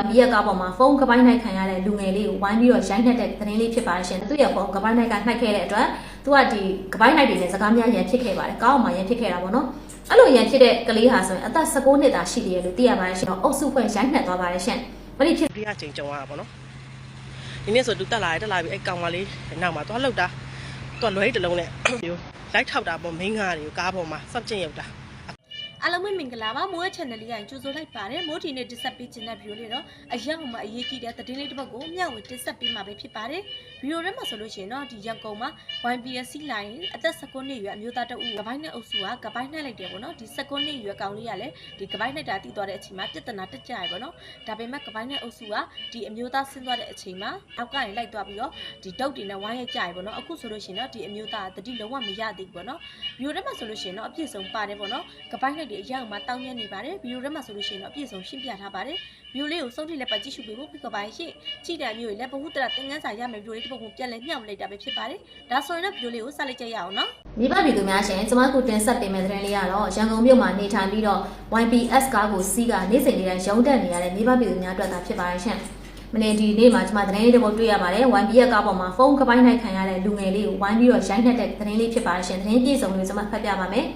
YB ရဲ့ကားပေါ်မှာဖုန်းကပိုင်းနိုင်ခံရတဲ့လူငယ်လေးကိုဝိုင်းပြီးတော့ရိုက်နှက်တဲ့သတင်းလေးဖြစ်ပါတယ်ရှင်သူ့ရဲ့ဖုန်းကပိုင်းနိုင်ကနှိုက်ခဲ့တဲ့အတွက်သူကဒီကပိုင်းနိုင်တွေနဲ့စကားများရန်ဖြစ်ခဲ့ပါတယ်ကားပေါ်မှာရန်ဖြစ်ခဲ့တာပေါ့နော်အဲ့လိုရန်ဖြစ်တဲ့ကလေးဟာဆိုရင်အသက်16နှစ်သာရှိသေးတယ်လို့သိရပါတယ်ရှင်အုပ်စုဖွဲ့ရိုက်နှက်သွားပါတယ်ရှင်ဘာလို့ဖြစ်ဒီကချိန်ကြုံရတာပေါ့နော်ဒီနေ့ဆိုသူတက်လာတယ်တက်လာပြီးအဲ့ကောင်မလေးနောက်မှာသွားလှုပ်တာသွားလွဲတစ်လုံးနဲ့လိုက်ထောက်တာပေါ့မင်းကားတွေကိုကားပေါ်မှာစောက်ကျင်ရောက်တာ အားလုံးပဲမင်္ဂလာပါမိုးရဲ့ channel လေးကိုကြိုဆိုလိုက်ပါတယ်မိုးဒီနေ့တင်ဆက်ပေးခြင်းတဲ့ video လေးတော့အရောက်မှာအရေးကြီးတဲ့သတင်းလေးတစ်ပုဒ်ကိုမျှဝေတင်ဆက်ပေးမှာပဲဖြစ်ပါတယ် video ထဲမှာဆိုလို့ရှိရင်တော့ဒီရောက်ကုံမှာ YPSC line အသက်19နှစ်အရွယ်အမျိုးသားတအုပ်ကပိုင်းနဲ့အုပ်စုကကပိုင်းနှိုက်လိုက်တယ်ပေါ့နော်ဒီ19နှစ်အရွယ်ကောင်လေးကလည်းဒီကပိုင်းနှိုက်တာတည်သွားတဲ့အချိန်မှာပြဿနာတက်ကြရပေါ့နော်ဒါပေမဲ့ကပိုင်းနဲ့အုပ်စုကဒီအမျိုးသားဆင်းသွားတဲ့အချိန်မှာအောက်ကနေလိုက်သွားပြီးတော့ဒီဒုတ်တွေနဲ့ဝိုင်းရိုက်ကြရပေါ့နော်အခုဆိုလို့ရှိရင်တော့ဒီအမျိုးသားတတိလုံးဝမရသေးဘူးပေါ့နော် video ထဲမှာဆိုလို့ရှိရင်တော့အပြည့်စုံပါတယ်ပေါ့နော်ကပိုင်းလိုက်တွေအရောက်မှာတောင်းရနေပါတယ်ဗီဒီယိုထဲမှာဆိုလို့ရှိရင်တော့အပြည့်စုံရှင်းပြထားပါတယ်ဗီဒီယိုလေးကိုစုံထိလည်းပါကြည့်ရှုပေးဖို့ဖိတ်ခေါ်ပါရှင့်ကြည့်တဲ့မျိုးတွေလည်းဘ ഹു တရသင်ခန်းစာရမယ်ဗီဒီယိုလေးတစ်ပုဒ်ကိုပြန်လည်မျှဝေလိုက်တာပဲဖြစ်ပါတယ်ဒါဆိုရင်တော့ဗီဒီယိုလေးကိုစလိုက်ကြရအောင်နော်မိဘပြည်သူများရှင်ကျွန်မတို့တင်ဆက်ပေးမယ့်သတင်းလေးကတော့ရန်ကုန်မြို့မှာနေထိုင်ပြီးတော့ YPS ကားကိုစီးကနေ့စဉ်နေ့တိုင်းရုံးတက်နေရတဲ့မိဘပြည်သူများအတွက်သာဖြစ်ပါတယ်ရှင်မနေ့ဒီနေ့မှာကျွန်မသတင်းလေးတစ်ပုဒ်တွေ့ရပါတယ် YP ရဲ့ကားပေါ်မှာဖုန်းကပိုင်းနိုင်ခံရတဲ့လူငယ်လေးကိုဝိုင်းပြီးတော့ရိုက်နှက်တဲ့သတင်းလေးဖြစ်ပါတယ်ရှင်သတင်းပြည့်စုံလေးကျွန်မဖတ်ပြပါမယ်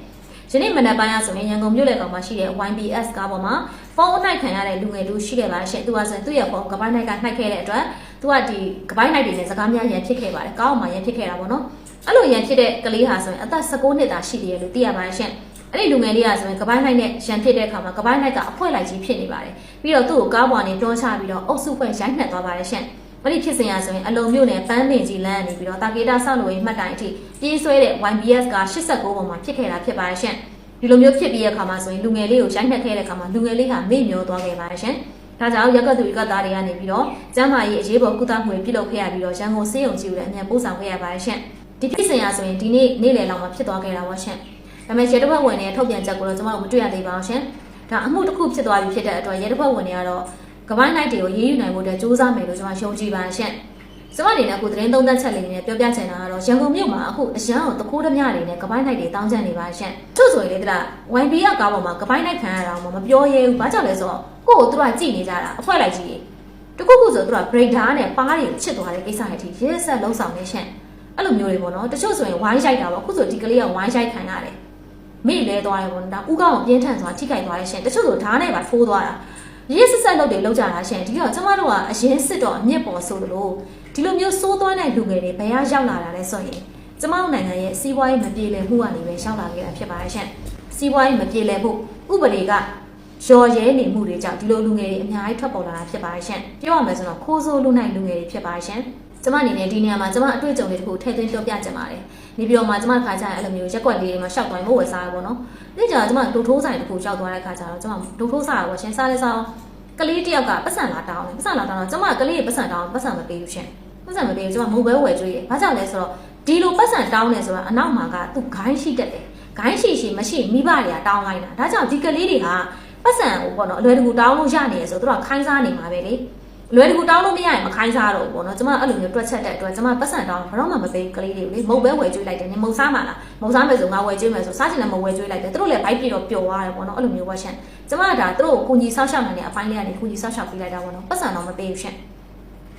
ယနေ့မနက်ပိုင်းကဆိုရင်ရန်ကုန်မြို့လယ်ကောင်မှာရှိတဲ့ YBS ကားပေါ်မှာဖုန်းအနှိုက်ခံရတဲ့လူငယ်လူရှိခဲ့ပါရှင်သူကဆိုရင်သူ့ရဲ့ဖုန်းကပိုင်းနိုင်ကနှိုက်ခဲ့တဲ့အတွက်သူကဒီကပိုင်းနိုင်တွေနဲ့စကားများရန်ဖြစ်ခဲ့ပါတယ်ကားပေါ်မှာရန်ဖြစ်ခဲ့တာပေါ့နော်အဲ့လိုရန်ဖြစ်တဲ့ကလေးဟာဆိုရင်အသက်16နှစ်သာရှိသေးတယ်လို့သိရပါတယ်ရှင်အဲ့ဒီလူငယ်လေးကဆိုရင်ကပိုင်းနိုင်နဲ့ရန်ဖြစ်တဲ့အခါမှာကပိုင်းနိုင်ကအဖွဲလိုက်ကြီးဖြစ်နေပါတယ်ပြီးတော့သူ့ကိုကားပေါ်ကနေတွန်းချပြီးတော့အုပ်စုဖွဲ့ရိုက်နှက်သွားပါတယ်ရှင် အဲ့ဒီဖြစ်စဉ်ရဆိုရင်အလုံမြို့နယ်ပန်းပင်ကြီးလမ်းကနေပြီးတော့တာကေတာဆောက်လို့ရေးမှတ်တိုင်အထိပြေးဆွဲတဲ့ YBS က89ပုံမှာဖြစ်ခဲ့တာဖြစ်ပါတယ်ရှင်ဒီလိုမျိုးဖြစ်ပြီးတဲ့အခါမှာဆိုရင်လူငယ်လေးကိုရိုက်နှက်ခဲ့တဲ့အခါမှာလူငယ်လေးဟာမေ့မျောသွားခဲ့ပါတယ်ရှင်ဒါကြောင့်ရက်ကသူရက်ကသားတွေကနေပြီးတော့ကျမ်းမာရေးအရေးပေါ်ကုသမှုပြုလုပ်ခဲ့ရပြီးတော့ရန်ကုန်စေယုံကြီးကိုလည်းအမြန်ပို့ဆောင်ခဲ့ရပါတယ်ရှင်ဒီဖြစ်စဉ်ရဆိုရင်ဒီနေ့နေ့လယ်လောက်မှာဖြစ်သွားခဲ့တာပါရှင်ဒါပေမဲ့ရဲတပ်ဖွဲ့ဝင်တွေထုတ်ပြန်ချက်ကိုတော့ကျွန်တော်တို့မတွေ့ရသေးပါဘူးရှင်ဒါအမှုတစ်ခုဖြစ်သွားပြီဖြစ်တဲ့အတွက်ရဲတပ်ဖွဲ့ဝင်တွေကတော့ ကပိုင်းနိုင်တွေကိုရေးယူနိုင်ဖို့အတွက်စူးစမ်းမယ်လို့ကျွန်တော်ယုံကြည်ပါတယ်ရှင်ကျမအနေနဲ့အခုသတင်းသုံးသပ်ချက်လေးနဲ့ပြောပြချင်တာကတော့ရန်ကုန်မြို့မှာအခုအရန်ကိုတခိုးဓမြတွေနဲ့ကပိုင်းနိုင်တွေတောင်းကျန်နေပါရှင်။သူ့ဆိုရင်လေတလား YB ကကားပေါ်မှာကပိုင်းနိုင်ခံရတာမှမပြောရဲဘူး။ဘာကြောင့်လဲဆိုတော့ကိုယ့်ကိုသူကကြည်နေကြတာအဖွဲလိုက်ကြီး။တခုခုဆိုသူက breaker နဲ့ပါးတွေကိုချစ်သွားတဲ့ကိစ္စတွေထိရဲဆက်လုံးဆောင်နေရှင်။အဲ့လိုမျိုးတွေပေါ့နော်။တချို့ဆိုရင်ဝိုင်းရိုက်တာပေါ့။အခုဆိုဒီကလေးကဝိုင်းရိုက်ခံရတယ်။မိလဲသွားတယ်ပေါ့နော်။ဒါဥကောင်းကိုပြင်းထန်စွာထိခိုက်သွားတယ်ရှင်။တချို့ဆိုဓာတ်နဲ့ပါထိုးသွားတာ။ ရဲဆက်ဆက်လုပ်တယ်လောက်ကြတာရှင်။ဒီတော့ကျမတို့ကအရင်စစ်တော့အမြင့်ပေါ်ဆိုလို့ဒီလိုမျိုးစိုးသွားတဲ့လူငယ်တွေဘယ်ရရောက်လာတာလဲဆိုရင်ကျမတို့နိုင်ငံရဲ့စီးပွားရေးမပြေလည်မှုကနေပဲရှောက်လာခဲ့တာဖြစ်ပါတယ်ရှင်။စီးပွားရေးမပြေလည်မှုဥပဒေကရော်ရဲနေမှုတွေကြောင့်ဒီလိုလူငယ်တွေအများကြီးထွက်ပေါ်လာတာဖြစ်ပါတယ်ရှင်။ပြောရမယ်ဆိုတော့ခိုးဆိုးလူနိုင်လူငယ်တွေဖြစ်ပါတယ်ရှင်။ ကျမအနေနဲ့ဒီနေရာမှာကျမအတွေ့အကြုံတွေတခုထည့်သွင်းပြောပြချင်ပါတယ်။နေပြီးတော့မှကျမခါကြရင်အဲ့လိုမျိုးရက်ွက်လေးတွေမှာရှောက်သွားရင်မဟုတ်ဝယ်စားရပါတော့။ဒီကြာကျမဒုထိုးဆိုင်တခုရှောက်သွားတဲ့ခါကျတော့ကျမဒုထိုးစားရပါရှင်စားလဲစားကလေးတယောက်ကပတ်စံလာတောင်းတယ်ပတ်စံလာတောင်းတော့ကျမကလေးရဲ့ပတ်စံတောင်းပတ်စံမပေးဘူးရှင်။ပတ်စံမပေးဘူးကျမမုတ်ပဲဝယ်ကြွေးတယ်။ဘာကြောင့်လဲဆိုတော့ဒီလိုပတ်စံတောင်းနေဆိုတာအနောက်မှာကသူဂိုင်းရှိတတ်တယ်။ဂိုင်းရှိရှိမရှိမိဘတွေကတောင်းလိုက်တာ။ဒါကြောင့်ဒီကလေးတွေကပတ်စံဟိုပေါ့နော်အလွယ်တကူတောင်းလို့ရနေရဆိုတော့သူကခိုင်းစားနေမှာပဲလေ။အ လွယ်တကူတောင်းလို့မရရင်မခိုင်းစားတော့ဘူးပေါ့နော်။ကျမအဲ့လိုမျိုးတွက်ချက်တဲ့အတွက်ကျမပတ်စံတောင်းဘာတော့မှမပေးကလေးတွေကိုလေမုတ်ပဲဝယ်ကြွေးလိုက်တယ်။နေမုတ်စားမှာလား။မုတ်စားမယ်ဆိုငါဝယ်ကြွေးမယ်ဆိုစားချင်တယ်မဝယ်ကြွေးလိုက်တယ်။သူတို့လည်းဘိုက်ပြေတော့ပျော်သွားတယ်ပေါ့နော်။အဲ့လိုမျိုးဝက်ရှင်။ကျမကဒါသူတို့ကိုကူညီဆောက်ရှောက်နေတဲ့အပိုင်းလေးကနေကူညီဆောက်ရှောက်ပေးလိုက်တာပေါ့နော်။ပတ်စံတော့မပေးဘူးရှင်။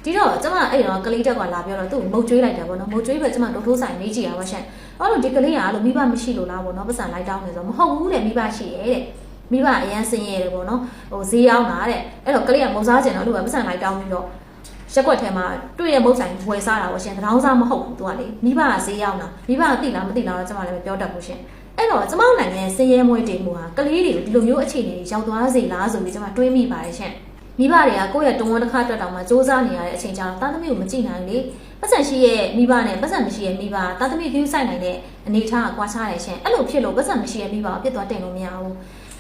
ဒီတော့ကျမအဲ့တော့ကလေးတက်ကလာပြောတော့သူ့ကိုမုတ်ကျွေးလိုက်တယ်ပေါ့နော်မုတ်ကျွေးပဲကျမဒုထိုးဆိုင်မေးကြည့်ရပါရှင့်အဲ့တော့ဒီကလေးကလို့မိဘမရှိလို့လားပေါ့နော်ပတ်စံလိုက်တောင်းနေဆိုမဟုတ်ဘူးတဲ့မိဘရှိရဲ့တဲ့ မိဘအရန်စင်းရဲတယ်ပေါ့နော်ဟိုဈေးရောက်တာတဲ့အဲ့တော့ကလေးကမုတ်စားကျင်တော့လို့ပဲပတ်စံလိုက်တောင်းပြီးတော့ရက်ွက်ထဲမှာတွေ့ရမုတ်ဆိုင်ဝယ်စားတာပေါ့ရှင်တရောင်းစားမဟုတ်ဘူးသူကလေမိဘကဈေးရောက်တာမိဘကသိလားမသိလားတော့ကျမလည်းမပြောတတ်ဘူးရှင်အဲ့တော့ကျမတို့နိုင်ငံရဲ့စင်းရဲမွေးတင်မှုဟာကလေးတွေကိုဒီလိုမျိုးအခြေအနေတွေရောက်သွားစေလားဆိုပြီးကျမတွေးမိပါတယ်ရှင်မိဘတွေကကိုယ့်ရဲ့တုံးဝန်းတစ်ခါအတွက်တောင်မှစူးစမ်းနေရတဲ့အချိန်ကျတော့တာသမီးကိုမကြည့်နိုင်လေပတ်စံရှိရဲ့မိဘနဲ့ပတ်စံမရှိရဲ့မိဘတာသမီးကိူးဆိုင်နိုင်တဲ့အနေထားကကွာခြားတယ်ရှင်အဲ့လိုဖြစ်လို့ပတ်စံမရှိရဲ့မိဘကိုပြစ်သွားတင်လို့မရဘူး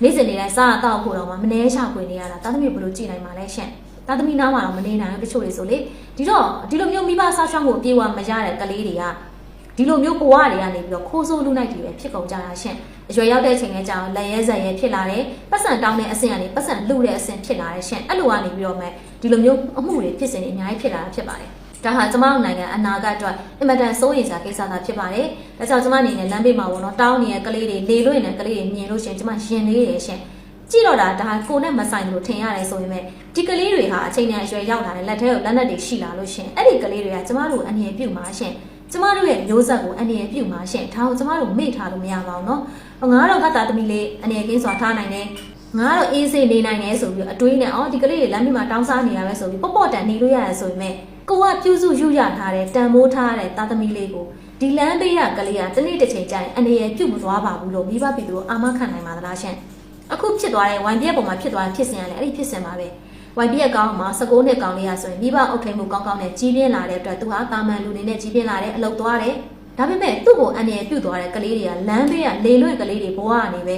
နေ့စဉ်နေ့တိုင်းစားအတော့ဖို့တော့မှမနှဲချခွေနေရတာတာသမီးဘယ်လိုကြည့်နိုင်မှာလဲရှင်တာသမီးနားမှာတော့မနေနိုင်ဘူးတချို့တွေဆိုလေဒီတော့ဒီလိုမျိုးမိဘဆောက်ရှောက်မှုအပြေအဝမရတဲ့ကလေးတွေကဒီလိုမျိုးဘဝတွေကနေပြီးတော့ခိုးဆိုးလူနိုင်တွေပဲဖြစ်ကုန်ကြတာရှင်အရွယ်ရောက်တဲ့အချိန်ကကြာလက်ရဲဇက်ရဲဖြစ်လာတယ်ပတ်စံတောင်းတဲ့အဆင့်ကနေပတ်စံလှုပ်တဲ့အဆင့်ဖြစ်လာတယ်ရှင်အဲ့လိုကနေပြီးတော့မှဒီလိုမျိုးအမှုတွေဖြစ်စဉ်တွေအများကြီးဖြစ်လာတာဖြစ်ပါတယ် ဒါဟာကျမတို့နိုင်ငံအနာဂတ်အတွက်အင်မတန်စိုးရိမ်စရာကိစ္စသာဖြစ်ပါတယ်။ဒါကြောင့်ကျမအနေနဲ့လမ်းဘေးမှာပေါ့နော်တောင်းနေတဲ့ကလေးတွေလေလွင့်နေတဲ့ကလေးတွေမြင်လို့ရှိရင်ကျမရင်လေးတယ်ရှင်။ ကြည့်တော့တာဒါကိုနဲ့မဆိုင်လို့ထင်ရတယ်ဆိုပေမဲ့ဒီကလေးတွေဟာအချိန်နဲ့အရွယ်ရောက်လာတဲ့လက်ထဲကိုလက်နက်တွေရှိလာလို့ရှင်အဲ့ဒီကလေးတွေကကျမတို့အငြင်းပြုတ်မှာရှင်ကျမတို့ရဲ့မျိုးဆက်ကိုအငြင်းပြုတ်မှာရှင်ဒါကိုကျမတို့မေ့ထားလို့မရပါဘူးเนาะငါကတော့ငါသားသမီးလေးအငြင်းကင်းစွာထားနိုင်တယ်ငါကတော့အေးဆေးနေနိုင်တယ်ဆိုပြီးအတွေးနဲ့အော်ဒီကလေးတွေလမ်းမမှာတောင်းစားနေရပဲဆိုပြီးပေါ့ပေါ့တန်နေလို့ရတယ်ဆိုပေမဲ့ ကိုကပြုစုယူရထားတဲ့တန်မိုးထားတဲ့သားသမီးလေးကိုဒီလမ်းပေးရကလေးကတနေ့တစ်ချိန်ကျရင်အနေရပြုတ်မသွားပါဘူးလို့မိဘပြည်သူအာမခံနိုင်ပါသလားရှင်အခုဖြစ်သွားတဲ့ YB ရဲ့ပုံမှာဖြစ်သွားတဲ့ဖြစ်စဉ်ကလည်းအဲ့ဒီဖြစ်စဉ်ပါပဲ YB ရဲ့ကောင်းမှာ16နှစ်ကောင်းလေးရဆိုရင်မိဘအုပ်ထိန်မှုကောင်းကောင်းနဲ့ကြီးပြင်းလာတဲ့အတွက်သူဟာတာမန်လူနေနဲ့ကြီးပြင်းလာတဲ့အလုပ်သွားတယ်ဒါပေမဲ့သူ့ကိုအနေနဲ့ပြုတ်သွားတဲ့ကလေးတွေကလမ်းဘေးကလေလွင့်ကလေးတွေဘဝကနေပဲ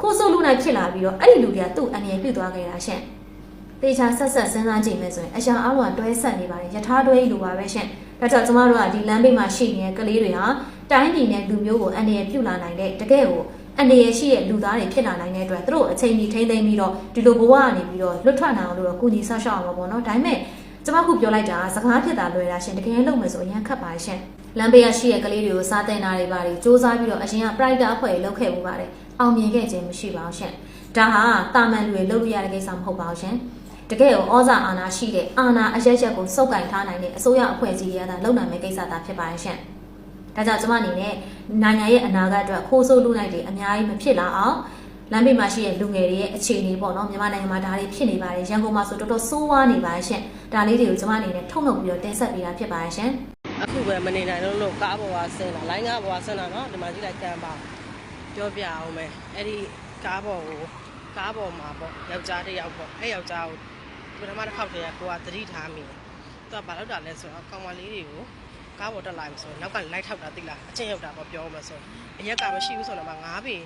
ကိုယ်ဆိုလူနိုင်ဖြစ်လာပြီးတော့အဲ့ဒီလူတွေကသူ့အနေနဲ့ပြုတ်သွားခဲ့တာရှင့် တေချာဆက်ဆက်စဉ်းစားကြည့်မယ်ဆိုရင်အရာအလုံးကတွဲဆက်နေပါတယ်ယထာတွဲလိုပါပဲရှင့်ဒါကြောင့်ကျမတို့ကဒီလမ်းဘေးမှာရှိနေတဲ့ကလေးတွေဟာတိုင်းပြည်နဲ့လူမျိုးကိုအနေနဲ့ပြုတ်လာနိုင်တဲ့တကယ်ကိုအနေရရှိတဲ့လူသားတွေဖြစ်လာနိုင်တဲ့အတွက်သူတို့အချိန်ကြီးထိမ့်သိမ်းပြီးတော့ဒီလိုဘဝကနေပြီးတော့လွတ်ထွက်နိုင်အောင်လို့တော့ကုညီဆောက်ရှောက်အောင်ပါပေါ့နော်ဒါပေမဲ့ကျမခုပြောလိုက်တာစကားဖြစ်တာလွယ်တာရှင်တကယ်လုံးမယ်ဆိုအရင်ခတ်ပါရှင်လမ်းဘေးရရှိတဲ့ကလေးတွေကိုစားတင်တာတွေပါတယ်စူးစမ်းပြီးတော့အရင်က private အဖွဲ့တွေလုပ်ခဲ့မှုပါတယ်အောင်မြင်ခဲ့ခြင်းမရှိပါဘူးရှင်ဒါဟာတာမန်လူတွေလုပ်ရတဲ့ကိစ္စမဟုတ်ပါဘူးရှင် တကယ်ကိုဩဇာအာဏာရှိတဲ့အာဏာအရက်ရက်ကိုစုပ်ကင်ထားနိုင်တဲ့အစိုးရအဖွဲ့အစည်းတွေကသာလုပ်နိုင်မယ့်ကိစ္စသာဖြစ်ပါတယ်ရှင်။ဒါကြောင့်ကျမအနေနဲ့နိုင်ငံရဲ့အနာဂတ်အတွက်ခိုးဆိုးလူနိုင်တွေအများကြီးမဖြစ်လာအောင်လမ်းဘေးမှာရှိတဲ့လူငယ်တွေရဲ့အခြေအနေပေါ့နော်မြန်မာနိုင်ငံမှာဒါတွေဖြစ်နေပါတယ်ရန်ကုန်မှာဆိုတော်တော်ဆိုးဝါးနေပါတယ်ရှင်။ဒါလေးတွေကိုကျမအနေနဲ့ထုတ်လုပ်ပြီးတော့တင်ဆက်ပေးတာဖြစ်ပါတယ်ရှင်။အခုပဲမနေနိုင်တော့လို့ကားပေါ်ကဆင်းလာလိုင်းကားပေါ်ကဆင်းလာနော်ဒီမှာကြည့်လိုက်ကမ်းပါပြောပြအောင်မယ်အဲ့ဒီကားပေါ်ကိုကားပေါ်မှာပေါ့ယောက်ျားတစ်ယောက်ပေါ့အဲ့ယောက်ျားကို ပထမတစ်ခေါက်တည်းကကိုကသတိထားမိတယ်သူကဘာလုပ်တာလဲဆိုတော့ကောင်မလေးတွေကိုကားပေါ်တက်လာပြီဆိုတော့နောက်ကလိုက်ထောက်တာသိလားအချင်းရောက်တာပေါ့ပြောမှဆိုအရက်ကမရှိဘူးဆိုတော့မှငါးပေ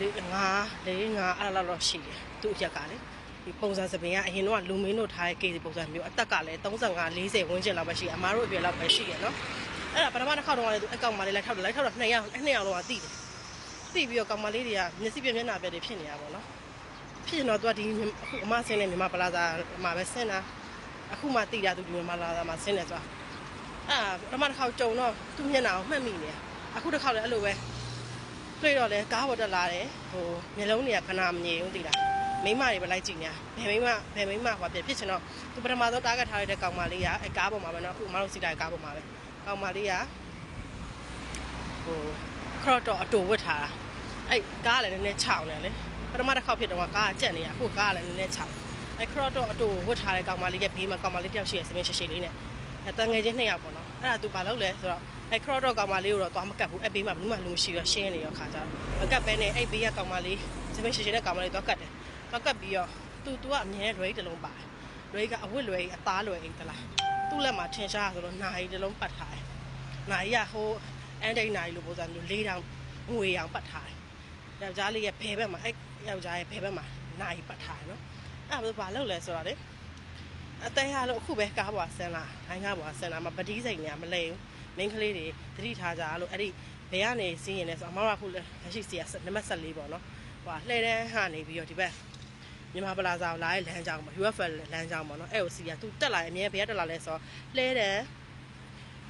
လေးငါးလေးငါးအဲ့လိုတော့ရှိတယ်သူ့အရက်ကလေဒီပုံစံစပင်ကအရင်တော့လူမင်းတို့ထားတဲ့ကေစီပုံစံမျိုးအသက်ကလည်း35 40ဝန်းကျင်လောက်ပဲရှိအမားတို့အပြည့်လောက်ပဲရှိရနော်အဲ့ဒါပထမတစ်ခေါက်တော့လည်းသူအကောင်မလေးလိုက်ထောက်တယ်လိုက်ထောက်တော့နှစ်ယောက်နှစ်ယောက်လုံးကတိတယ်တိပြီးတော့ကောင်မလေးတွေကမျက်စိပြမျက်နှာပြတွေဖြစ်နေတာပေါ့နော် ဖြစ်ရင်တော့သူကဒီအခုအမဆင်းတဲ့မြန်မာပလာဇာမှာပဲဆင်းတာအခုမှတိတာသူဒီမြန်မာပလာဇာမှာဆင်းတယ်ဆိုတာအာပထမတစ်ခါကြုံတော့သူမျက်နှာကိုမှတ်မိနေအခုတစ်ခါလည်းအဲ့လိုပဲတွေ့တော့လဲကားပေါ်တက်လာတယ်ဟိုမျိုးလုံးတွေကခဏမငြိမ်ဘူးတိတာမိမတွေပဲလိုက်ကြည့်နေတာဘယ်မိမဘယ်မိမဟိုပြဖြစ်ချင်တော့သူပထမဆုံးတားကတ်ထားရတဲ့ကောင်မလေးကအဲကားပေါ်မှာပဲနော်အခုအမတို့စီတာကားပေါ်မှာပဲကောင်မလေးကဟိုခရော့တော့အတူဝတ်ထားတာအဲကားလည်းနည်းနည်းခြောင်တယ်လေ ပထမတစ်ခေါက်ဖြစ်တော့ကားကကြက်နေတာအခုကားလည်းနည်းနည်းခြောက်အဲခရော့တော့အတူဝတ်ထားတဲ့ကောင်မလေးကဘေးမှာကောင်မလေးတယောက်ရှိရစမင်းရှိရှိလေးနဲ့အဲတန်ငယ်ချင်းနှစ်ယောက်ပေါ့နော်အဲ့ဒါသူဘာလုပ်လဲဆိုတော့အဲခရော့တော့ကောင်မလေးကိုတော့သွားမကတ်ဘူးအဲဘေးမှာဘယ်သူမှလူမရှိတော့ရှင်းနေရောခါကြတော့မကတ်ပဲနဲ့အဲဘေးကကောင်မလေးစမင်းရှိရှိနဲ့ကောင်မလေးသွားကတ်တယ်တော့ကပ်ပြီးတော့သူသူကအမြဲလွယ်တစ်လုံးပါတယ်လွယ်ကအဝတ်လွယ်အသားလွယ်အိတ်တလားသူ့လက်မှာထင်ရှားဆိုတော့နာရီတစ်လုံးပတ်ထားတယ်နာရီကဟိုအန်ဒိန်နာရီလိုပုံစံမျိုးလေးတောင်ငွေအောင်ပတ်ထားတယ်ယောက်ျားလေးရဲ့ဘဲဘက်မှာအဲ့ ယောက်ျားရဲ့ဘဲဘက်မှာနာရီပတ်ထားတယ်နော်အဲ့ဒါဘာလုပ်လဲဆိုတော့လေအသေးရလို့အခုပဲကားပေါ်ဆင်းလာခိုင်းကားပေါ်ဆင်းလာမှာပတိစိန်နေမလဲဘူးမင်းကလေးတွေသတိထားကြလို့အဲ့ဒီဘယ်ကနေစီးရင်လဲဆိုအမတို့ကခုလက်ရှိစီကနံပါတ်14ပေါ့နော်ဟိုလှဲတန်းဟာနေပြီးတော့ဒီဘက်မြန်မာပလာဇာကိုလာတဲ့လမ်းကြောင်းပေါ့ UFL လမ်းကြောင်းပေါ့နော်အဲ့ကိုစီကသူတက်လာရင်အမြဲဘယ်ကတက်လာလဲဆိုတော့လှဲတယ်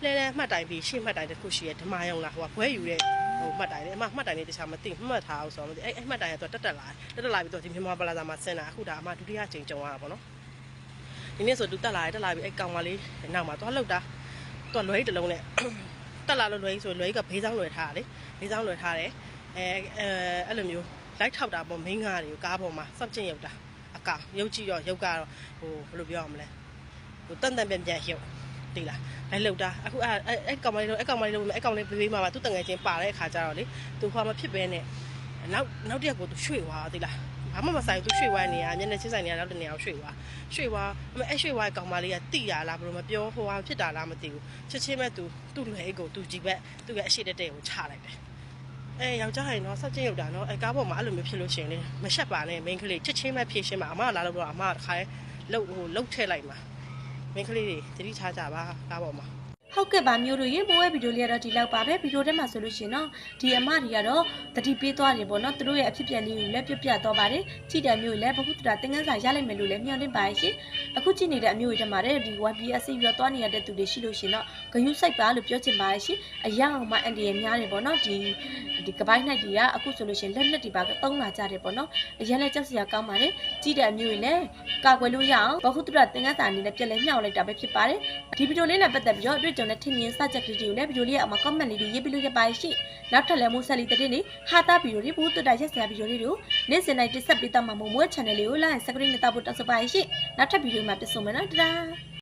လှဲတယ်မှတ်တိုင်ပြီးရှေ့မှတ်တိုင်တစ်ခုရှိရဲဓမာယုံလားဟိုကဘွဲယူတဲ့ ဟိုမှတ်တိုင်လေအမမှတ်တိုင်လေးတခြားမသိမှတ်ထားအောင်ဆိုတော့မသိအဲ့အဲ့မှတ်တိုင်ကသူတက်တက်လာတက်တက်လာပြီးတော့ဒီမြန်မာပလာဇာမှာဆင်းလာအခုဒါအမဒုတိယချိန်ကြုံရတာပေါ့နော်ဒီနေ့ဆိုသူတက်လာတယ်တက်လာပြီးအဲ့ကောင်မလေးနောက်မှာသွားလှုပ်တာသူကလွယ်တစ်လုံးနဲ့တက်လာလို့လွယ်ဆိုလွယ်ကဘေးဆောင်လွယ်ထားတာလေဘေးဆောင်လွယ်ထားတယ်အဲအဲအဲ့လိုမျိုးလိုက်ထောက်တာပေါ့မင်းကားတွေကိုကားပေါ်မှာစောက်ကျင်ရောက်တာအကောင်ရုပ်ကြည့်တော့ရုပ်ကတော့ဟိုဘယ်လိုပြောရမလဲဟိုတန်တန်ပြန်ပြန်ရုပ် တိလားလိုက်လောက်တာအခုအဲ့အဲ့ကောင်မလေးတော့အဲ့ကောင်မလေးတော့အဲ့ကောင်လေးဘေးမှာပါသူတငယ်ချင်းပါတဲ့အခါကျတော့လေသူဟောမဖြစ်ပဲနဲ့နောက်နောက်တစ်ရက်ကိုသူရွှေ့သွားတိလားဘာမှမဆိုင်သူရွှေ့ဝိုင်းနေရမျက်နှာချင်းဆိုင်နေရနောက်တနေအောင်ရွှေ့သွားရွှေ့သွားအမေအဲ့ရွှေ့ဝိုင်းကောင်မလေးကတိရလားဘယ်လိုမပြောဟိုဟာဖြစ်တာလားမသိဘူးချက်ချင်းပဲသူသူ့လွယ်အိတ်ကိုသူကြည့်ဘက်သူ့ရဲ့အရှိတက်တဲ့ကိုချလိုက်တယ်အဲယောက်ျားရင်တော့စောက်ချင်းရောက်တာနော်အဲကားပေါ်မှာအဲ့လိုမျိုးဖြစ်လို့ရှိရင်လေမရှက်ပါနဲ့မိန်းကလေးချက်ချင်းပဲဖြည့်ရှင်းပါအမကလာလို့တော့အမကတခါလှုပ်ဟိုလှုပ်ထည့်လိုက်မှာ မိန်းကလေးတွေတတိထားကြပါကားပေါ်မှာ ဟုတ်ကဲ့ပါမျိုးတို့ရေမိုးရဲ့ဗီဒီယိုလေးကတော့ဒီလောက်ပါပဲဗီဒီယိုထဲမှာဆိုလို့ရှိရင်တော့ဒီအမတွေကတော့တတိပေးသွားတယ်ပေါ့နော်သူတို့ရဲ့အဖြစ်ပြက်လေးကိုလည်းပြပြသွားပါတယ်ကြည်တယ်မျိုးလည်းဘခုတတာသင်ခန်းစာရလိုက်မယ်လို့လည်းမျှော်လင့်ပါရဲ့ရှင်အခုကြည့်နေတဲ့အမျိုးတွေထဲမှာလည်းဒီ YBS ပြီးတော့သွားနေရတဲ့သူတွေရှိလို့ရှိရင်တော့ဂယုစိုက်ပါလို့ပြောချင်ပါရဲ့ရှင်အရာအောင်မှအန်ဒီရများတယ်ပေါ့နော်ဒီဒီကပိုင်းနိုင်တွေကအခုဆိုလို့ရှိရင်လက်လက်တွေပါသုံးလာကြတယ်ပေါ့နော်အရင်လည်းကြောက်စရာကောင်းပါတယ်ကြည်တဲ့အမျိုးတွေလည်းကာကွယ်လို့ရအောင်ဘခုတတာသင်ခန်းစာအနေနဲ့ပြက်လဲမျှော်လိုက်တာပဲဖြစ်ပါတယ်ဒီဗီဒီယိုလေးနဲ့ပတ်သက်ပြီးတော့အတွေ့အကြုံနဲ့ထင်မြင်စချက်ကလေးတွေကိုလည်းဗီဒီယိုလေးရဲ့အောက်မှာ comment လေးတွေရေးပြလို့ရပါရဲ့ရှင်နောက်ထပ်လည်းမိုးဆက်လီတဲ့နေဟာတာဗီဒီယိုတွေဘူးတူတာရက်စရာဗီဒီယိုလေးတွေကိုနေ့စဉ်တိုင်းတက်ဆက်ပေးတော့မှာမို့မွေး channel လေးကို like subscribe နဲ့တောက်ဖို့တောင်းဆိုပါရဲ့ရှင်နောက်ထပ်ဗီဒီယိုမှာပြန်ဆုံမယ်နော်တဒါ